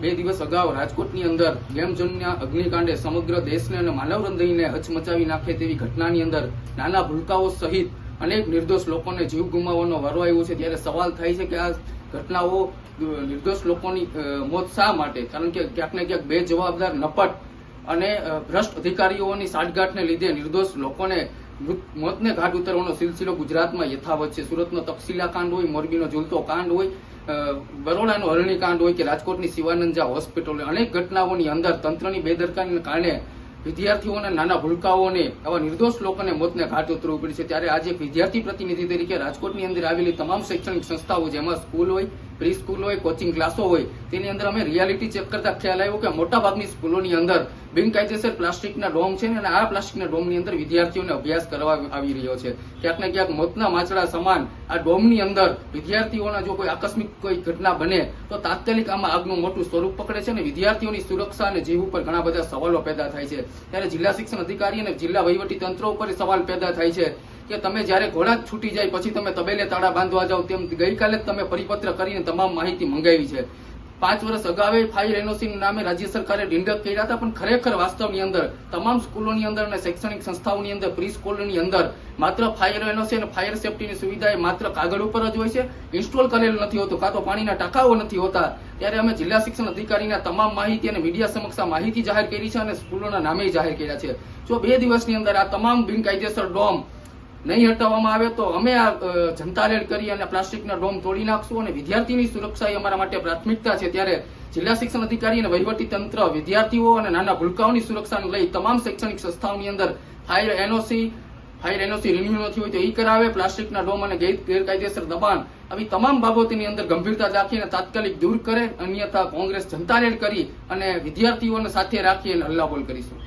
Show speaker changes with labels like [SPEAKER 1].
[SPEAKER 1] બે દિવસ અગાઉ રાજકોટની અંદર ગેમઝોનના અગ્નિકાંડે સમગ્ર દેશને અને માનવ હૃદયને હચમચાવી નાખે તેવી ઘટનાની અંદર નાના ભૂલકાઓ સહિત અનેક નિર્દોષ લોકોને જીવ ગુમાવવાનો વારો આવ્યો છે. ત્યારે સવાલ થાય છે કે આ ઘટનાઓ નિર્દોષ લોકોની મોત શા માટે? કારણ કે ક્યાંક ને ક્યાંક બે જવાબદાર નપટ અને ભ્રષ્ટ અધિકારીઓની સાઠગાંઠને લીધે નિર્દોષ લોકોને મોતને ઘાટ ઉતરવાનો સિલસિલો ગુજરાતમાં યથાવત છે. સુરતનો તક્ષશિલા કાંડ હોય, મોરબીનો ઝૂલતો કાંડ હોય બરોડાનો હરણી કાંડ હોય કે રાજકોટની શિવાનંદજા હોસ્પિટલ અનેક ઘટનાઓની અંદર તંત્રની બેદરકારીને કારણે વિદ્યાર્થીઓને નાના ભૂલકાઓને, આવા નિર્દોષ લોકોને મોતને ઘાટ ઉતરવું પડે છે. ત્યારે આજે વિદ્યાર્થી પ્રતિનિધિ તરીકે રાજકોટની અંદર આવેલી તમામ શૈક્ષણિક સંસ્થાઓ, જેમાં સ્કૂલ હોય પ્રી સ્કૂલ હોય કોચિંગ ક્લાસો હોય, તેની અંદર અમે રિયાલિટી ચેક કરતા ખ્યાલ આવ્યો કે મોટાભાગની સ્કૂલોની અંદર બિનકાયદેસર પ્લાસ્ટિકના ડોમ છે અને આ પ્લાસ્ટિકના ડોમની અંદર વિદ્યાર્થીઓને અભ્યાસ કરવા આવી રહ્યો છે. ક્યાંક ને ક્યાંક મોતના માછડા સમાન આ ડોમની અંદર વિદ્યાર્થીઓના જો કોઈ આકસ્મિક કોઈ ઘટના બને, તો તાત્કાલિક આમાં આગનું મોટું સ્વરૂપ પકડે છે અને વિદ્યાર્થીઓની સુરક્ષા અને જીવ ઉપર ઘણા બધા સવાલો પેદા થાય છે. ત્યારે જિલ્લા શિક્ષણ અધિકારી અને જિલ્લા વહીવટી તંત્ર ઉપર સવાલ પેદા થાય છે. કે તમે જ્યારે ઘોડા છૂટી જાય, પછી તમે તબેલે તાળા બાંધવા જાઓ તેમ ગઈકાલે તમે પરિપત્ર કરીને તમામ માહિતી મંગાવી છે. પાંચ વર્ષ અગાઉ ફાયર એનઓસી નામે રાજ્ય સરકારે ડિંડક કર્યા હતા, પણ ખરેખર વાસ્તવની અંદર, તમામ સ્કૂલોની અંદર અને શૈક્ષણિક સંસ્થાઓની અંદર પ્રી સ્કૂલની અંદર માત્ર ફાયર એનઓસી અને ફાયર સેફટીની સુવિધા એ માત્ર કાગળ ઉપર જ હોય છે. ઇન્સ્ટોલ કરેલ નથી હોતું, કાં તો પાણીના ટાંકાઓ નથી હોતા. ત્યારે અમે જિલ્લા શિક્ષણ અધિકારીના તમામ માહિતી અને મીડિયા સમક્ષ માહિતી જાહેર કરી છે અને સ્કૂલોના નામે જાહેર કર્યા છે. જો બે દિવસની અંદર આ તમામ બિનકાયદેસર ડોમ નહીં હટાવવામાં આવે તો અમે આ જનતા રેડ કરી અને પ્લાસ્ટિકના ડોમ તોડી નાખશું અને વિદ્યાર્થીની સુરક્ષા એ અમારા માટે પ્રાથમિકતા છે. ત્યારે જિલ્લા શિક્ષણ અધિકારી અને વહીવટી તંત્ર, વિદ્યાર્થીઓ અને નાના ભૂલકાઓની સુરક્ષાને લઈ તમામ શૈક્ષણિક સંસ્થાઓની અંદર fire NOC fire NOC renew નથી હોય તો એ કરાવે. પ્લાસ્ટિકના ડોમ અને ગેર- ગેરકાયદેસર દબાણ આવી તમામ બાબતોની અંદર ગંભીરતા રાખીને તાત્કાલિક દૂર કરે. અન્યથા કોંગ્રેસ જનતા રેડ કરી અને વિદ્યાર્થીઓને સાથે રાખી અને હલ્લાબોલ કરીશું.